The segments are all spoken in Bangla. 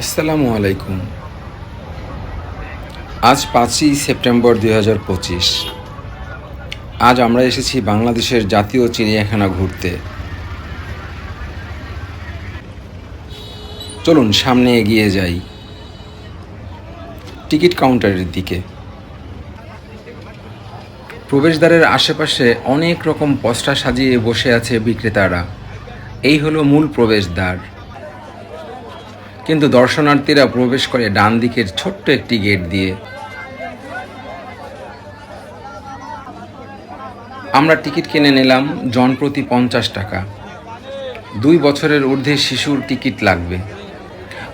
আসসালামু আলাইকুম। আজ পাঁচই সেপ্টেম্বর দুই হাজার পঁচিশ। আজ আমরা এসেছি বাংলাদেশের জাতীয় চিড়িয়াখানা ঘুরতে। চলুন সামনে এগিয়ে যাই। টিকিট কাউন্টারের দিকে। প্রবেশদ্বারের আশেপাশে অনেক রকম পস্টা সাজিয়ে বসে আছে বিক্রেতারা। এই হলো মূল প্রবেশদ্বার। কিন্তু দর্শনার্থীরা প্রবেশ করে ডান দিকের ছোট্ট একটি গেট দিয়ে। আমরা টিকিট কিনে নিলাম জনপ্রতি পঞ্চাশ টাকা। দুই বছরের ঊর্ধ্বে শিশুর টিকিট লাগবে।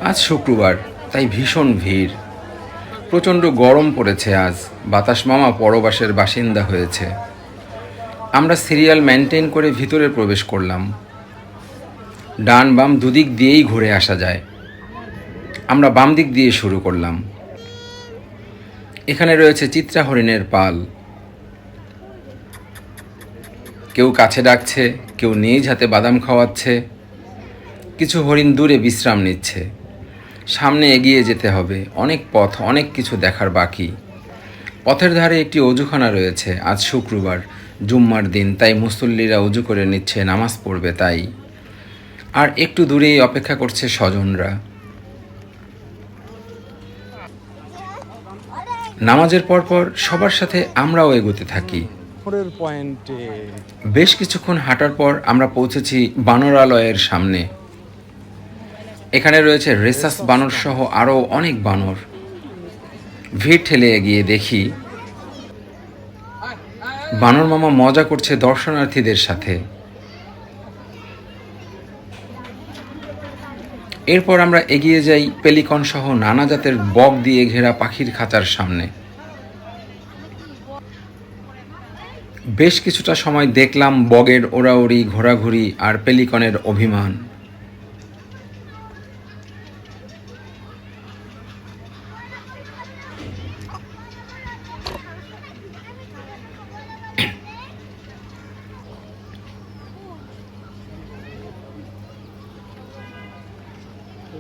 আজ শুক্রবার, তাই ভীষণ ভিড়। প্রচণ্ড গরম পড়েছে আজ। বাতাস মামা পরবাসের বাসিন্দা হয়েছে। আমরা সিরিয়াল মেনটেন করে ভিতরে প্রবেশ করলাম। ডান বাম দুদিক দিয়েই ঘুরে আসা যায়। আমরা বাম দিক দিয়ে শুরু করলাম। এখানে রয়েছে চিত্রা হরিণের পাল। কেউ কাছে ডাকছে, কেউ নিজ হাতে বাদাম খাওয়াচ্ছে, কিছু হরিণ দূরে বিশ্রাম নিচ্ছে। সামনে এগিয়ে যেতে হবে, অনেক পথ, অনেক কিছু দেখার বাকি। পথের ধারে একটি অজুখানা রয়েছে, আজ শুক্রবার, জুম্মার দিন, তাই মুসল্লিরা অজু করে নিচ্ছে, নামাজ পড়বে তাই। আর একটু দূরেই অপেক্ষা করছে স্বজনরা। নামাজের পরপর সবার সাথে আমরাও এগোতে থাকি। পয়েন্টে। বেশ কিছুক্ষণ হাঁটার পর আমরা পৌঁছেছি বানরালয়ের সামনে। এখানে রয়েছে রেসাস বানর সহ আরও অনেক বানর। ভিড় ঠেলে এগিয়ে দেখি। বানর মামা মজা করছে দর্শনার্থীদের সাথে। এরপর আমরা এগিয়ে যাই পেলিকন সহ নানা জাতের বক দিয়ে ঘেরা পাখির খাঁচার সামনে। বেশ কিছুটা সময় দেখলাম বগের ওড়াউড়ি, ঘোরাঘুরি আর পেলিকনের অভিমান।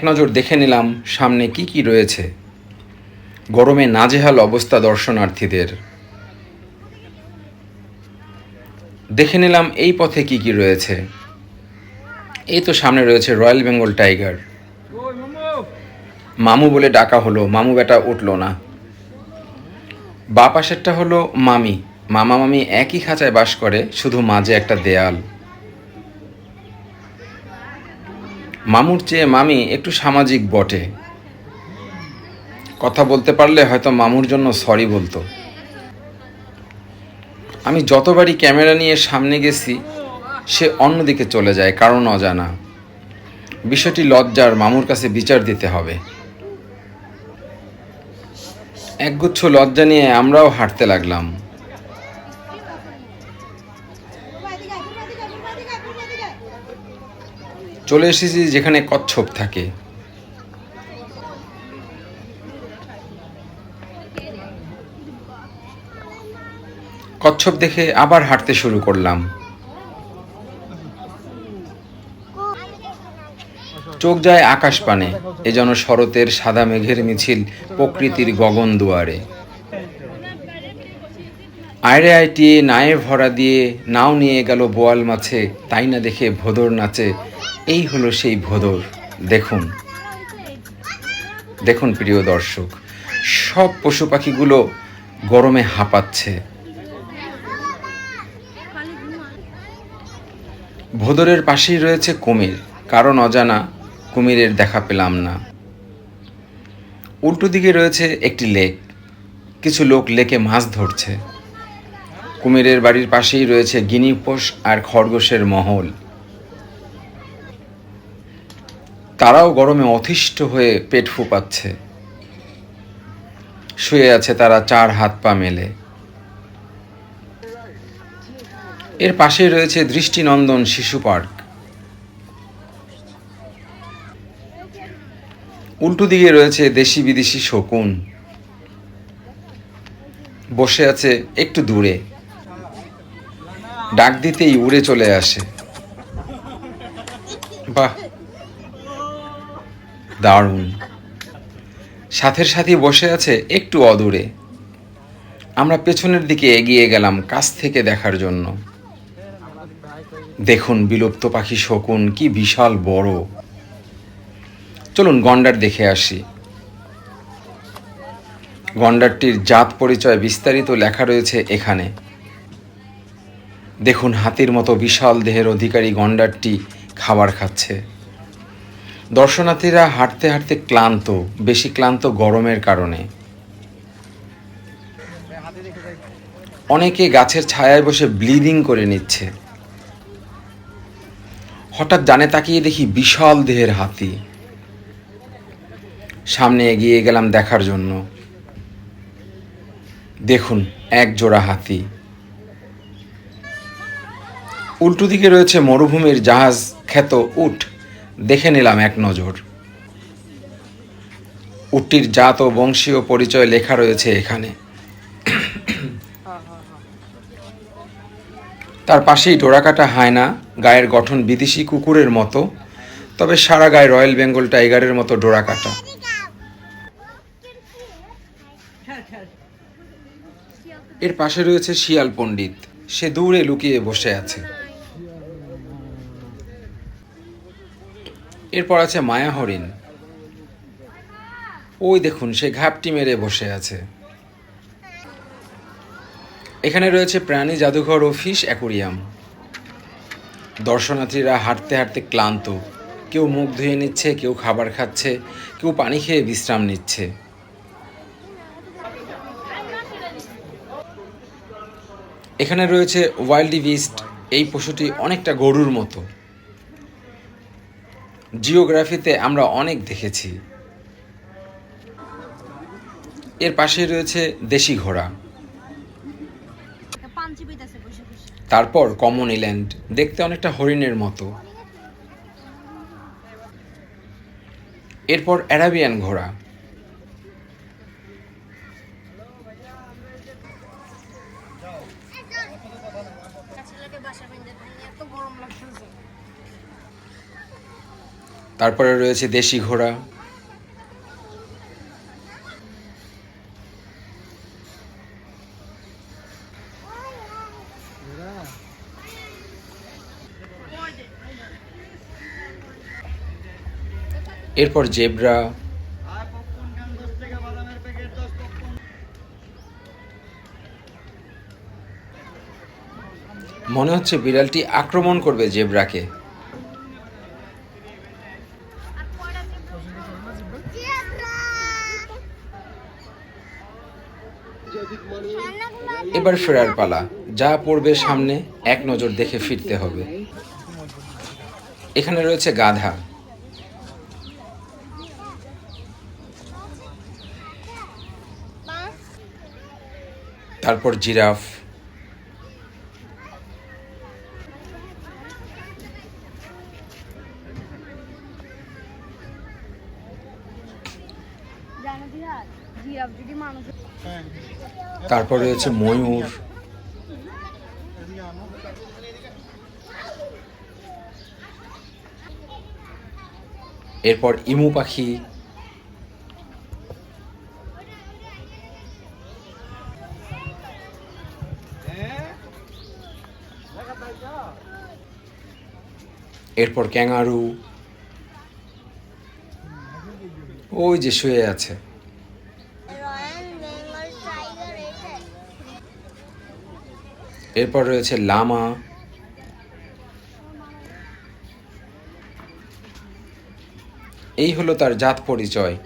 এক নজর দেখে নিলাম সামনে কি কি রয়েছে। গরমে নাজেহাল অবস্থা দর্শনার্থীদের। দেখে নিলাম এই পথে কি কি রয়েছে। এই তো সামনে রয়েছে রয়্যাল বেঙ্গল টাইগার। মামু বলে ডাকা হলো, মামু বেটা উঠল না। বা পাশেরটা হলো মামি। মামা মামি একই খাঁচায় বাস করে, শুধু মাঝে একটা দেয়াল। মামুর চেয়ে মামি একটু সামাজিক বটে। কথা বলতে পারলে হয়তো মামুর জন্য সরি বলতো। আমি যতবারই ক্যামেরা নিয়ে সামনে গেছি, সে অন্যদিকে চলে যায়, কারণ অজানা। বিষয়টি লজ্জার, মামুর কাছে বিচার দিতে হবে। একগুচ্ছ লজ্জা নিয়ে আমরাও হাঁটতে লাগলাম। চলে এসেছি যেখানে কচ্ছপ থাকে। কচ্ছপ দেখে আবার হাঁটতে শুরু করলাম। চোখ যায় আকাশ পানে, এ যেন শরতের সাদা মেঘের মিছিল প্রকৃতির গগন দুয়ারে। আয়রে আইটিয়ে নায়ে ভরা দিয়ে, নাও নিয়ে গেল বোয়াল মাছে, তাই না দেখে ভোদর নাচে এই হলো সেই ভোদর। দেখুন। দেখুন প্রিয় দর্শক, সব পশু পাখিগুলো গরমে হাঁপাচ্ছে। ভোদরের পাশেই রয়েছে কুমির। কারণ অজানা কুমিরের দেখা পেলাম না। উল্টো দিকে রয়েছে একটি লেক। কিছু লোক লেকে মাছ ধরছে। কুমিরের বাড়ির পাশেই রয়েছে গিনিপোষ আর খরগোশের মহল। তারাও গরমে অতিষ্ঠ হয়ে পেট ফুপাচ্ছে। শুয়ে আছে তারা চার হাত পা মেলে। এর পাশে রয়েছে দৃষ্টিনন্দন শিশু পার্ক। উল্টো দিকে রয়েছে দেশি বিদেশি শকুন। বসে আছে একটু দূরে। ডাক দিতেই উড়ে চলে আসে। বাহ! দারুণ। সাথের সাথে বসে আছে একটু অদূরে। আমরা পেছনের দিকে এগিয়ে গেলাম কাছ থেকে দেখার জন্য। দেখুন বিলুপ্ত পাখি শকুন কি বিশাল বড়। চলুন গন্ডার দেখে আসি। গন্ডারটির জাত পরিচয় বিস্তারিত লেখা রয়েছে এখানে। দেখুন হাতির মতো বিশাল দেহের অধিকারী গন্ডারটি খাবার খাচ্ছে। দর্শনার্থীরা হাঁটতে হাঁটতে ক্লান্ত, বেশি ক্লান্ত গরমের কারণে। অনেকে গাছের ছায়ায় বসে ব্লিডিং করে নিচ্ছে। হঠাৎ জানে তাকিয়ে দেখি বিশাল দেহের হাতি। সামনে এগিয়ে গেলাম দেখার জন্য। দেখুন, এক জোড়া হাতি। উল্টো দিকে রয়েছে মরুভূমির জাহাজ, খ্যাত উট। দেখে নিলাম এক নজর। উটটির জাত ও বংশীয় পরিচয় লেখা রয়েছে এখানে। তার পাশেই ডোরাকাটা হায়না, গায়ের গঠন বিদেশি কুকুরের মতো, তবে সারা গায়ে রয়্যাল বেঙ্গল টাইগারের মতো ডোরাকাটা। এর পাশে রয়েছে শিয়াল পণ্ডিত। সে দূরে লুকিয়ে বসে আছে। এরপর আছে মায়া হরিণ। ওই দেখুন, সে ঘাপটি মেরে বসে আছে। এখানে রয়েছে প্রাণী, জাদুঘর ও ফিশ অ্যাকুরিয়াম। দর্শনার্থীরা হাঁটতে হাঁটতে ক্লান্ত। কেউ মুখ ধুয়ে নিচ্ছে, কেউ খাবার খাচ্ছে, কেউ পানি খেয়ে বিশ্রাম নিচ্ছে। এখানে রয়েছে ওয়াইল্ড বিস্ট এই পশুটি অনেকটা গরুর মতো। জিওগ্রাফিতে আমরা অনেক দেখেছি। এর পাশে রয়েছে দেশি ঘোড়া। তারপর কমন ইল্যান্ড, দেখতে অনেকটা হরিণের মতো। এরপর অ্যারাবিয়ান ঘোড়া। তারপরে রয়েছে দেশি ঘোড়া। এরপর জেব্রা। মনে হচ্ছে বিড়ালটি আক্রমণ করবে জেব্রাকে। এবার ফেরার পালা। যা পড়বে সামনে, এক নজর দেখে ফিরতে হবে। এখানে রয়েছে গাধা। তারপর জিরাফ জানো দিহার জিরাফ যদি মানুষ তারপর রয়েছে ময়ূর। এরপর ইমু পাখি। এরপর ক্যাঙারু ওই যে শুয়ে আছে রয়্যাল বেঙ্গল টাইগার এটা এরপর রয়েছে লামা। এই হলো তার জাত পরিচয়।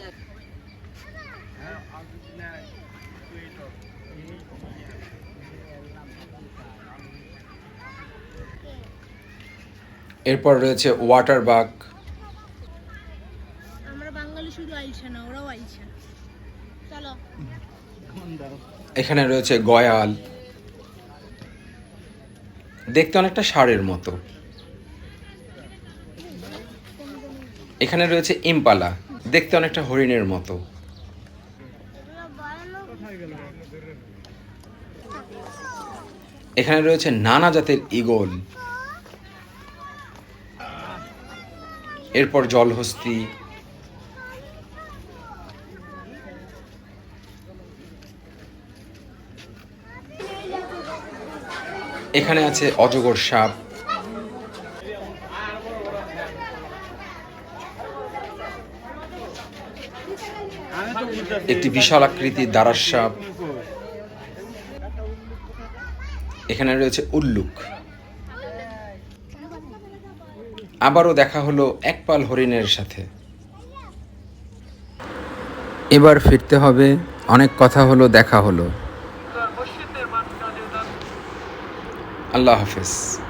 এরপর রয়েছে ওয়াটার চলো। এখানে রয়েছে গয়াল। দেখতে অনেকটা ষাঁড়ের মতো। এখানে রয়েছে ইম্পালা, দেখতে অনেকটা হরিণের মতো। এখানে রয়েছে নানা জাতের ইগল এরপর জলহস্তি এখানে আছে অজগর সাপ। একটি বিশাল আকৃতির দারাস সাপ। এখানে রয়েছে উল্লুক। আবারও দেখা হলো একপাল হরিণের সাথে। এবার ফিরতে হবে, অনেক কথা হলো, দেখা হলো। আল্লাহ হাফেজ।